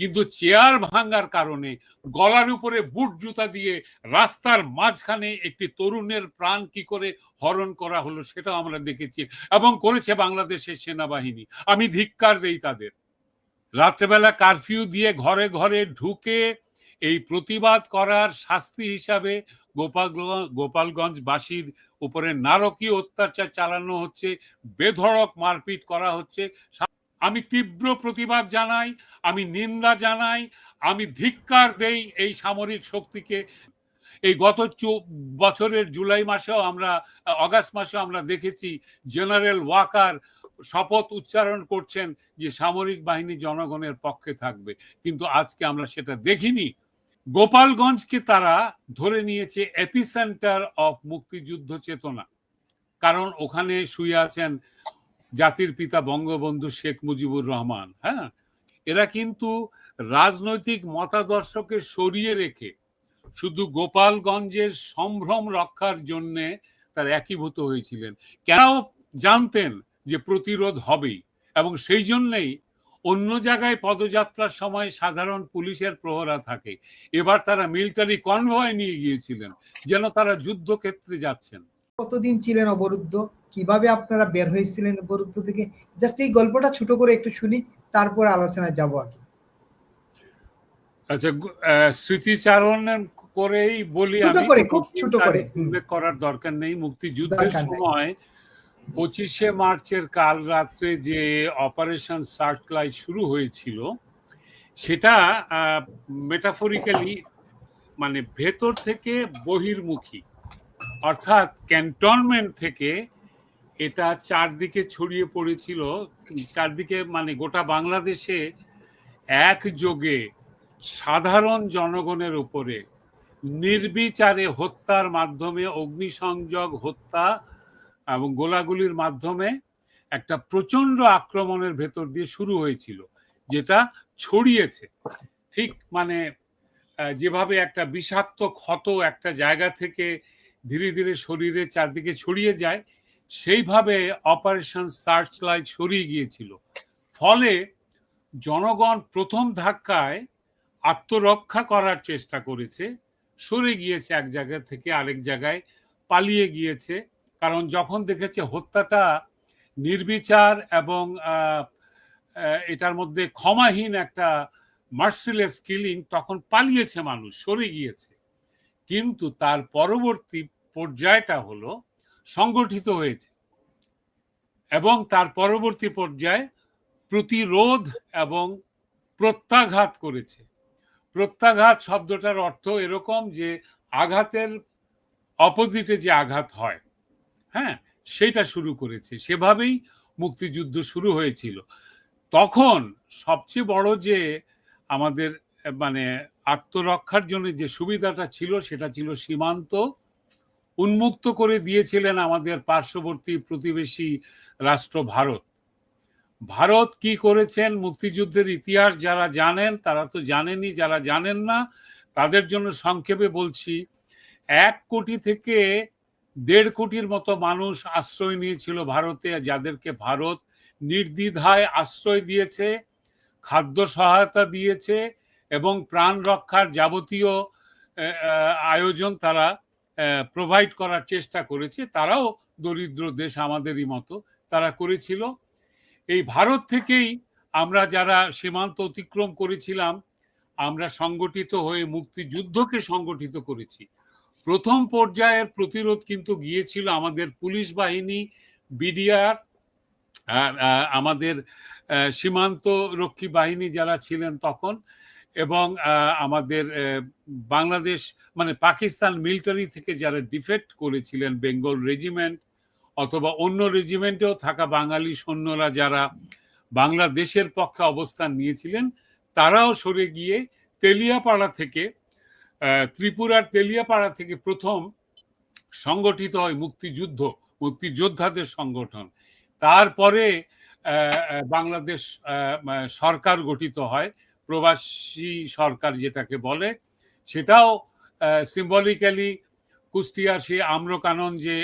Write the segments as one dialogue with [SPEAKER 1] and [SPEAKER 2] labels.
[SPEAKER 1] কিন্তু চেয়ার ভাঙার কারণে গলার উপরে বুট জুতা দিয়ে রাস্তার মাঝখানে একটি তরুণের প্রাণ কি করে হরণ করা হলো সেটাও আমরা দেখেছি এবং করেছে বাংলাদেশের সেনাবাহিনী। আমি ধিক্কার দেই তাদের। রাত্রেবেলা কারফিউ দিয়ে ঘরে ঘরে ঢুকে এই প্রতিবাদ করার শাস্তি হিসাবে গোপাল গোপালগঞ্জবাসীর উপরে নারকীয় অত্যাচার চালানো হচ্ছে, বেধড়ক মারপিট করা হচ্ছে আমি তীব্র প্রতিবাদ জানাই, আমি নিন্দা জানাই, আমি ধিক্কার দেই এই সামরিক শক্তিকে। এই গত বছরের জুলাই মাসেও আমরা, অগাস্ট মাসেও আমরা দেখেছি জেনারেল ওয়াকার শপথ উচ্চারণ করছেন যে সামরিক বাহিনী জনগণের পক্ষে থাকবে। কিন্তু আজকে আমরা সেটা দেখিনি। গোপালগঞ্জকে তারা ধরে নিয়েছে এপিসেন্টার অফ মুক্তিযুদ্ধ চেতনা। কারণ ওখানে শুয়ে আছেন জাতির পিতা বঙ্গবন্ধু শেখ মুজিবুর রহমান হ্যাঁ? এরা কিন্তু রাজনৈতিক মতাদর্শকে সরিয়ে রেখে শুধু গোপালগঞ্জের সম্ভ্রম রক্ষার জন্যে তার একীভূত হয়েছিলেন। কেন জানতেন যে প্রতিরোধ হবেই এবং সেই জন্যেই অন্য জায়গায় পদযাত্রার সময় সাধারণ পুলিশের প্রহরা থাকে। এবার তারা মিলিটারি কনভয় নিয়ে গিয়েছিলেন, যেন তারা যুদ্ধক্ষেত্রে যাচ্ছেন।
[SPEAKER 2] কতদিন ছিলেন অবরুদ্ধ? কীভাবে আপনারা বের হয়েছিলেন অবরুদ্ধ থেকে? জাস্ট এই গল্পটা ছোট করে একটু শুনি তারপর আলোচনায় যাব আর
[SPEAKER 1] আচ্ছা স্মৃতিচারণ করেই বলি
[SPEAKER 2] খুব ছোট করে।
[SPEAKER 1] করার দরকার নেই। মুক্তিযুদ্ধের সময় পঁচিশে মার্চের কাল রাত্রে যে অপারেশন সার্চলাইট শুরু হয়েছিল সেটা মেটাফরিক্যালি মানে ভেতর থেকে বহির্মুখী। অর্থাৎ ক্যান্টনমেন্ট থেকে এটা চারদিকে ছড়িয়ে পড়েছিল, চারদিকে মানে গোটা বাংলাদেশে একযোগে সাধারণ জনগণের উপরে নির্বিচারে হত্যার মাধ্যমে, অগ্নিসংযোগ, হত্যা এবং গোলাগুলির মাধ্যমে একটা প্রচণ্ড আক্রমণের ভেতর দিয়ে শুরু হয়েছিল, যেটা ছড়িয়েছে। ঠিক মানে যেভাবে একটা বিষাক্ত ক্ষত একটা জায়গা থেকে ধীরে ধীরে শরীরে চারদিকে ছড়িয়ে যায়, সেইভাবে অপারেশন সার্চ লাইট সরিয়ে গিয়েছিল। ফলে জনগণ প্রথম ধাক্কায় আত্মরক্ষা করার চেষ্টা করেছে, সরে গিয়েছে এক জায়গা থেকে আরেক জায়গায়, পালিয়ে গিয়েছে। কারণ যখন দেখেছে হত্যাটা নির্বিচার এবং এটার মধ্যে ক্ষমাহীন একটা মার্সিলেস কিলিং, তখন পালিয়েছে মানুষ, সরে গিয়েছে। কিন্তু তার পরবর্তী পর্যায়টা হলো সংগঠিত হয়েছে এবং তার পরবর্তী পর্যায়ে প্রতিরোধ এবং প্রত্যাঘাত করেছে। প্রত্যাঘাত শব্দটার অর্থ এরকম যে আঘাতের অপোজিটে যে আঘাত হয় হ্যাঁ সেটা শুরু করেছে। সেভাবেই মুক্তিযুদ্ধ শুরু হয়েছিল। তখন সবচেয়ে বড় যে আমাদের মানে আত্মরক্ষার জন্য যে সুবিধাটা ছিল সেটা ছিল সীমান্ত উন্মুক্ত করে দিয়েছিলেন আমাদের পার্শ্ববর্তী প্রতিবেশী রাষ্ট্র ভারত। ভারত কি করেছেন মুক্তিযুদ্ধের ইতিহাস যারা জানেন, তারা তো জানেনই, যারা জানেন না, তাদের জন্য সংক্ষেপে বলছি, এক কোটি থেকে দেড় কোটির মতো মানুষ আশ্রয় নিয়েছিল ভারতে, যাদেরকে ভারত নির্দ্বিধায় আশ্রয় দিয়েছে, খাদ্য সহায়তা দিয়েছে এবং প্রাণ রক্ষার যাবতীয় আয়োজন তারা প্রোভাইড করার চেষ্টা করেছে। তারাও দরিদ্র দেশ আমাদেরই মতো। তারা করেছিল। এই ভারত থেকেই আমরা যারা সীমান্ত অতিক্রম করেছিলাম, আমরা সংগঠিত হয়ে মুক্তিযুদ্ধকে সংগঠিত করেছি। প্রথম পর্যায়ের প্রতিরোধ কিন্তু গিয়েছিল আমাদের পুলিশ বাহিনী, বিডিআর আমাদের সীমান্ত রক্ষী বাহিনী যারা ছিলেন তখন। এবং আমাদের বাংলাদেশ মানে পাকিস্তান মিলিটারি থেকে যারা ডিফেক্ট করেছিলেন বেঙ্গল রেজিমেন্ট অথবা অন্য রেজিমেন্টেও থাকা বাঙালি সৈন্যরা যারা বাংলাদেশের পক্ষে অবস্থান নিয়েছিলেন, তারাও সরে গিয়ে তেলিয়াপাড়া থেকে ত্রিপুরার তেলিয়াপাড়া থেকে প্রথম সংগঠিত হয় মুক্তিযুদ্ধ, মুক্তিযোদ্ধাদের সংগঠন। তারপরে বাংলাদেশ সরকার গঠিত হয় প্রবাসী সরকার যেটাকে বলে, সেটাও সিম্বলিক্যালি কুষ্টিয়ার সেই আম্রকানন যে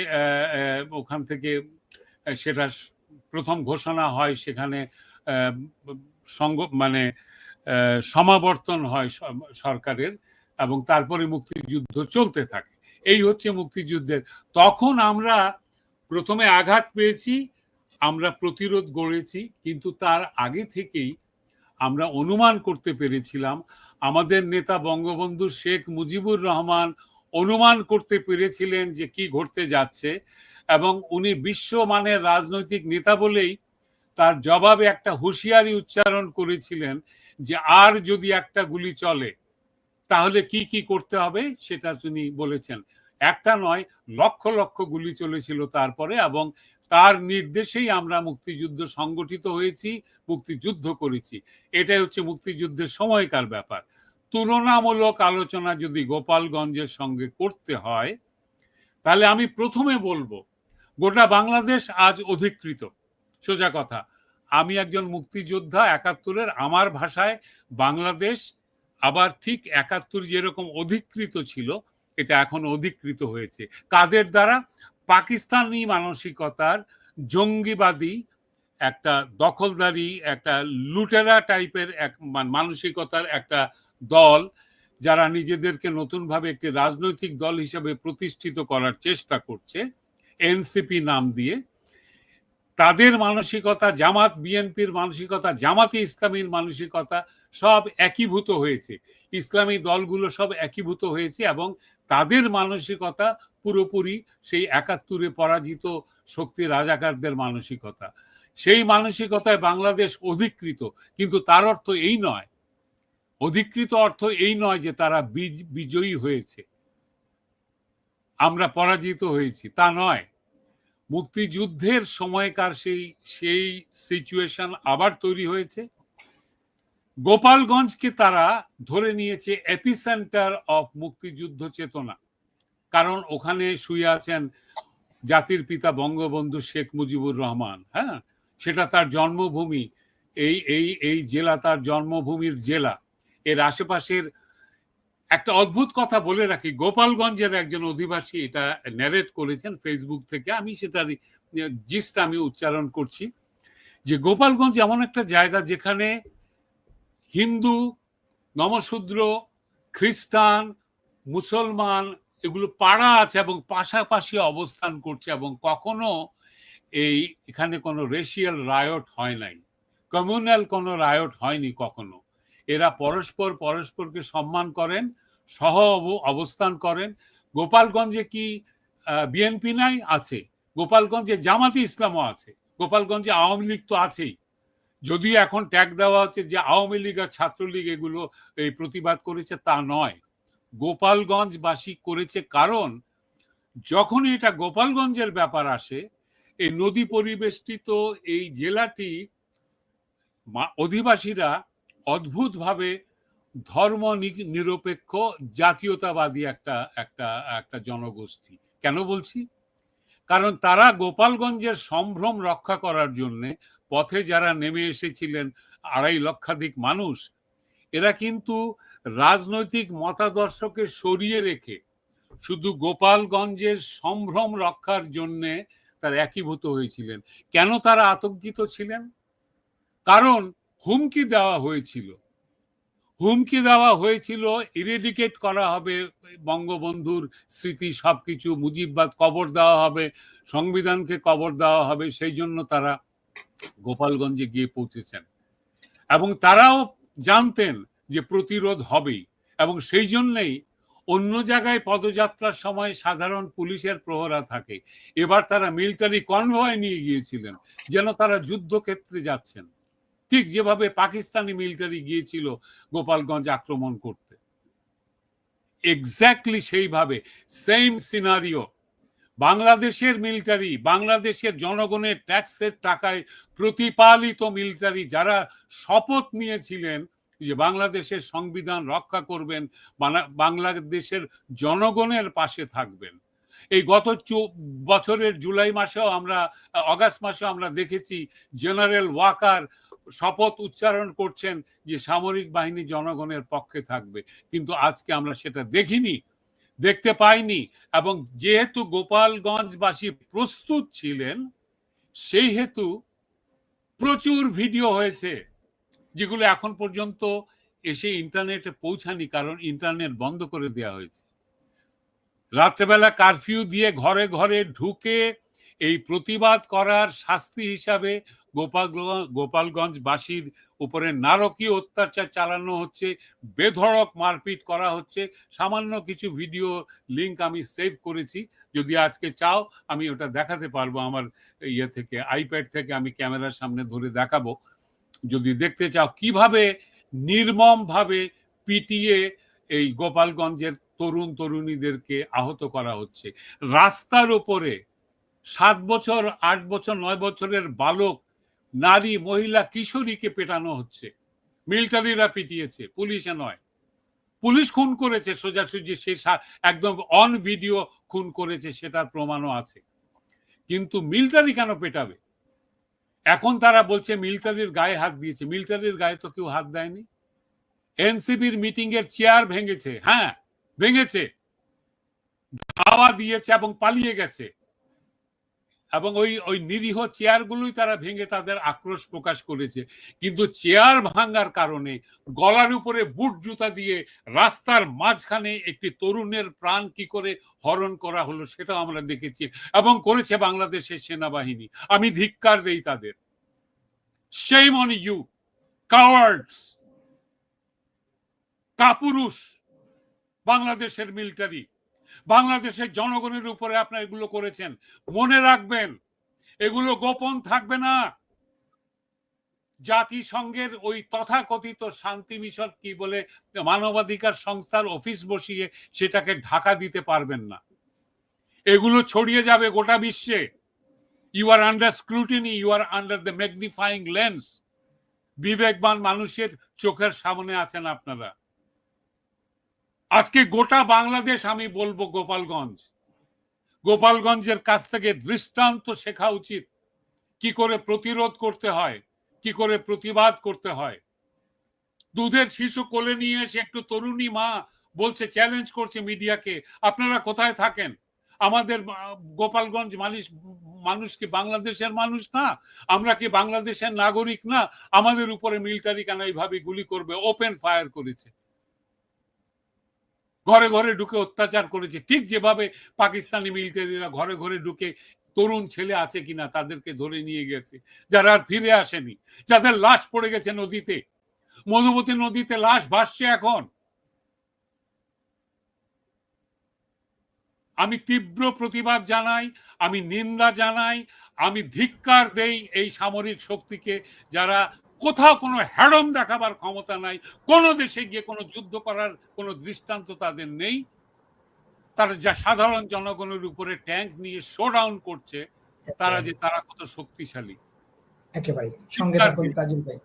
[SPEAKER 1] ওখান থেকে সেটা প্রথম ঘোষণা হয়, সেখানে সঙ্গ মানে সমাবর্তন হয় সরকারের এবং তারপরে মুক্তিযুদ্ধ চলতে থাকে। এই হচ্ছে মুক্তিযুদ্ধের। তখন আমরা প্রথমে আঘাত পেয়েছি, আমরা প্রতিরোধ গড়েছি, কিন্তু তার আগে থেকেই আমরা অনুমান করতে পেরেছিলাম। আমাদের নেতা বঙ্গবন্ধু শেখ মুজিবুর রহমান অনুমান করতে পেরেছিলেন যে কি ঘটতে যাচ্ছে এবং উনি বিশ্বমানের রাজনৈতিক নেতা বলেই তার জবাবে একটা হুঁশিয়ারি উচ্চারণ করেছিলেন যে আর যদি একটা গুলি চলে, তাহলে কি কি করতে হবে সেটা তিনি বলেছেন। একটা নয়, লক্ষ লক্ষ গুলি চলেছিল তারপরে এবং তার নির্দেশেই আমরা মুক্তিযুদ্ধ সংগঠিত হয়েছি, মুক্তিযুদ্ধ করেছি। এটাই হচ্ছে মুক্তিযুদ্ধের সময়কার ব্যাপার। তুলনামূলক আলোচনা যদি গোপালগঞ্জের সঙ্গে করতে হয়, তাহলে আমি প্রথমে বলব, গোটা বাংলাদেশ আজ অধিকৃত। সোজা কথা, আমি একজন মুক্তিযোদ্ধা একাত্তরের, আমার ভাষায় বাংলাদেশ আবার ঠিক একাত্তর যেরকম অধিকৃত ছিল, এটা এখন অধিকৃত হয়েছে। কাদের দ্বারা? পাকিস্তানি মানসিকতার জঙ্গিবাদী, একটা দখলদারি, একটা লুটেরা টাইপের এক মানসিকতার একটা দল যারা নিজেদেরকে নতুনভাবে একটি রাজনৈতিক দল হিসেবে প্রতিষ্ঠিত করার চেষ্টা করছে, এনসিপি নাম দিয়ে। তাদের মানসিকতা, জামাত, বিএনপির মানসিকতা, জামাতে ইসলামীর মানসিকতা সব একীভূত হয়েছে। ইসলামী দলগুলো সব একীভূত হয়েছে এবং তাদের মানসিকতা পুরোপুরি সেই একাত্তরে পরাজিত শক্তি রাজাকারদের মানসিকতা। সেই মানসিকতায় বাংলাদেশ অধিকৃত, কিন্তু তার অর্থ এই নয়। অধিকৃত অর্থ এই নয় যে তারা বিজয়ী হয়েছে। আমরা পরাজিত হয়েছি, তা নয়। মুক্তিযুদ্ধের সময়কার সেই সেই সিচুয়েশন আবার তৈরি হয়েছে। গোপালগঞ্জকে তারা ধরে নিয়েছে এপিসেন্টার অফ মুক্তিযুদ্ধ চেতনা। কারণ ওখানে শুয়ে আছেন জাতির পিতা বঙ্গবন্ধু শেখ মুজিবুর রহমান হ্যাঁ? সেটা তার জন্মভূমি। এই এই এই জেলা তার জন্মভূমির জেলা। এর আশেপাশের একটা অদ্ভুত কথা বলে রাখি, গোপালগঞ্জের একজন অধিবাসী এটা ন্যারেট করেছেন ফেসবুক থেকে। আমি সেটার জিস্ট আমি উচ্চারণ করছি যে গোপালগঞ্জ এমন একটা জায়গা যেখানে হিন্দু, নমশূদ্র, খ্রিস্টান, মুসলমান এগুলো পাড়া আছে এবং পাশাপাশি অবস্থান করছে এবং কখনো এই এখানে কোনো রেশিয়াল রায়ট হয় নাই। কমিউনাল কোনো রায়ট হয়নি কখনো। এরা পরস্পর পরস্পরকে সম্মান করেন, সহ অবস্থান করেন। গোপালগঞ্জে কি বিএনপি নাই? আছে। গোপালগঞ্জে জামাতি ইসলামও আছে। গোপালগঞ্জে আওয়ামী লীগ তো আছেই। যদিও এখন ট্যাগ দেওয়া হচ্ছে যে আওয়ামী লীগ আর ছাত্রলীগ এগুলো এই প্রতিবাদ করেছে তা নয়। গোপালগঞ্জবাসী করেছে কারণ, যখনই এটা গোপালগঞ্জের ব্যাপার আসে, এই নদী পরিবেষ্টিত এই জেলাটি অধিবাসীরা অদ্ভুতভাবে ধর্ম নিরপেক্ষ জাতীয়তাবাদী একটা একটা একটা জনগোষ্ঠী। কেন বলছি? কারণ তারা গোপালগঞ্জের সম্ভ্রম রক্ষা করার জন্যে পথে যারা নেমে এসেছিলেন আড়াই লক্ষাধিক মানুষ, এরা কিন্তু রাজনৈতিক মতাদর্শকে সরিয়ে রেখে শুধু গোপালগঞ্জের সম্ভ্রম রক্ষার জন্যে তার একীভূত হয়েছিলেন। কেন তারা আতঙ্কিত ছিলেন? কারণ হুমকি দেওয়া হয়েছিল। হুমকি দেওয়া হয়েছিল, ইরেডিকেট করা হবে বঙ্গবন্ধুর স্মৃতি, সবকিছু, মুজিববাদ কবর দেওয়া হবে, সংবিধানকে কবর দেওয়া হবে, সেই জন্য তারা গোপালগঞ্জে গিয়ে পৌঁছেছেন। এবং তারাও জানতেন যে প্রতিরোধ হবেই। এবং সেই জন্যেই অন্য জায়গায় পদযাত্রার সময় সাধারণ পুলিশের প্রহরা থাকে। এবার তারা মিলিটারি কনভয় নিয়ে গিয়েছিলেন, যেন তারা যুদ্ধক্ষেত্রে যাচ্ছেন। ঠিক যেভাবে পাকিস্তানি মিলিটারি গিয়েছিল গোপালগঞ্জ আক্রমণ করতে। এক্স্যাক্টলি সেইভাবে সেম সিনারিও বাংলাদেশের মিলিটারি, বাংলাদেশের জনগণের ট্যাক্সের টাকায় প্রতিপালিত মিলিটারি যারা শপথ নিয়েছিলেন যে বাংলাদেশের সংবিধান রক্ষা করবেন বাংলাদেশের জনগণের পাশে থাকবেন। এই গত বছরের জুলাই মাসেও আমরা, অগাস্ট মাসেও আমরা দেখেছি জেনারেল ওয়াকার শপথ উচ্চারণ করছেন যে সামরিক বাহিনী জনগণের পক্ষে থাকবে। কিন্তু আজকে আমরা সেটা দেখিনি, দেখতে পাইনি এবং যেহেতু গোপালগঞ্জবাসী প্রস্তুত ছিলেন, সেই হেতু প্রচুর ভিডিও হয়েছে। যেগুলো এখন পর্যন্ত এসে ইন্টারনেটে পৌঁছানি কারণ ইন্টারনেট বন্ধ করে দেওয়া হয়েছে। রাত্রেবেলা কারফিউ দিয়ে ঘরে ঘরে ঢুকে এই প্রতিবাদ করার শাস্তি হিসাবে গোপালগঞ্জ গোপালগঞ্জবাসীর উপরে নারকীয় অত্যাচার চালানো হচ্ছে, বেধড়ক মারপিট করা হচ্ছে। সামান্য কিছু ভিডিও লিংক আমি সেভ করেছি। যদি আজকে চাও, আমি ওটা দেখাতে পারব আমার ইয়ে থেকে আইপ্যাড থেকে আমি ক্যামেরার সামনে ধরে দেখাবো। যদি দেখতে চাও কীভাবে নির্মম ভাবে পিটিয়ে এই গোপালগঞ্জের তরুণ তরুণীদেরকে আহত করা হচ্ছে। রাস্তার উপরে সাত বছর, আট বছর, নয় বছরের বালক, নারী, মহিলা, কিশোরীকে পেটানো হচ্ছে। মিলিটারিরা পিটিয়েছে, পুলিশে নয়। পুলিশ খুন করেছে সোজাসুজি, সা- একদম অন ভিডিও খুন করেছে, সেটার প্রমাণও আছে। কিন্তু মিলিটারি কেন পেটাবে? এখন তারা বলছে মিলিটারির গায়ে হাত দিয়েছে। মিলিটারির গায়ে তো কেউ হাত দেয়নি। এনসিপির মিটিং এর চেয়ার ভেঙেছে। হ্যাঁ ভেঙেছে। ধাওয়া দিয়েছে এবং পালিয়ে গেছে। এবং ওই ওই নিরীহ চেয়ারগুলোই তারা ভেঙে তাদের আক্রোশ প্রকাশ করেছে। কিন্তু চেয়ার ভাঙার কারণে গলার উপরে বুট জুতা দিয়ে রাস্তার মাঝখানে একটি তরুণের প্রাণ কি করে হরণ করা হলো সেটাও আমরা দেখেছি এবং করেছে বাংলাদেশের সেনাবাহিনী। আমি ধিক্কার দেই তাদের। সেই অন ইউ কাওয়ার্ডস কাপুরুষ, বাংলাদেশের মিলিটারি বাংলাদেশের জনগণের উপরে আপনারা এগুলো করেছেন। মনে রাখবেন, এগুলো গোপন থাকবে না। জাতিসংঘের ওই তথাকথিত শান্তি মিশন কি বলে, মানবাধিকার সংস্থার অফিস বসিয়ে সেটাকে ঢাকা দিতে পারবেন না। এগুলো ছড়িয়ে যাবে গোটা বিশ্বে। You are under scrutiny you are under the magnifying lens বিবেকবান মানুষের চোখের সামনে আছেন আপনারা। আজকে গোটা বাংলাদেশ আমি বলব গোপালগঞ্জ। গোপালগঞ্জের কাছ থেকে দৃষ্টান্ত শেখা উচিত। কি করে প্রতিরোধ করতে হয়, কি করে প্রতিবাদ করতে হয়। দুধের শিশু কোলে নিয়ে এসে একটু তরুণী মা বলছে চ্যালেঞ্জ করছে মিডিয়াকে। আপনারা কোথায় থাকেন? আমাদের গোপালগঞ্জ মানুষ মানুষ কি বাংলাদেশের মানুষ না? আমরা কি বাংলাদেশের নাগরিক না? আমাদের উপরে মিলিটারি কেন এইভাবে গুলি করবে ওপেন ফায়ার করেছে। ঘরে ঘরে ঢুকে অত্যাচার করেছে। ঠিক যেভাবে পাকিস্তানি মিলিটারিরা ঘরে ঘরে ঢুকে তরুণ ছেলে আছে কিনা তাদেরকে ধরে নিয়ে গেছে। যারা আর ফিরে আসেনি, যাদের লাশ পড়ে গেছে নদীতে। মধুমতি নদীতে লাশ ভাসছে এখন। আমি তীব্র প্রতিবাদ জানাই, আমি নিন্দা জানাই, আমি ধিক্কার দেই এই সামরিক শক্তিকে যারা কোথাও কোনো হ্যাডম দেখাবার ক্ষমতা নাই কোনো দেশে গিয়ে কোনো যুদ্ধ করার কোনো দৃষ্টান্ত তাদের নেই। তারা যা সাধারণ জনগণের উপরে ট্যাঙ্ক নিয়ে শো ডাউন করছে তারা যে তারা কত শক্তিশালী।
[SPEAKER 2] একেবারে সঙ্গে থাকুন তাজুল ভাই।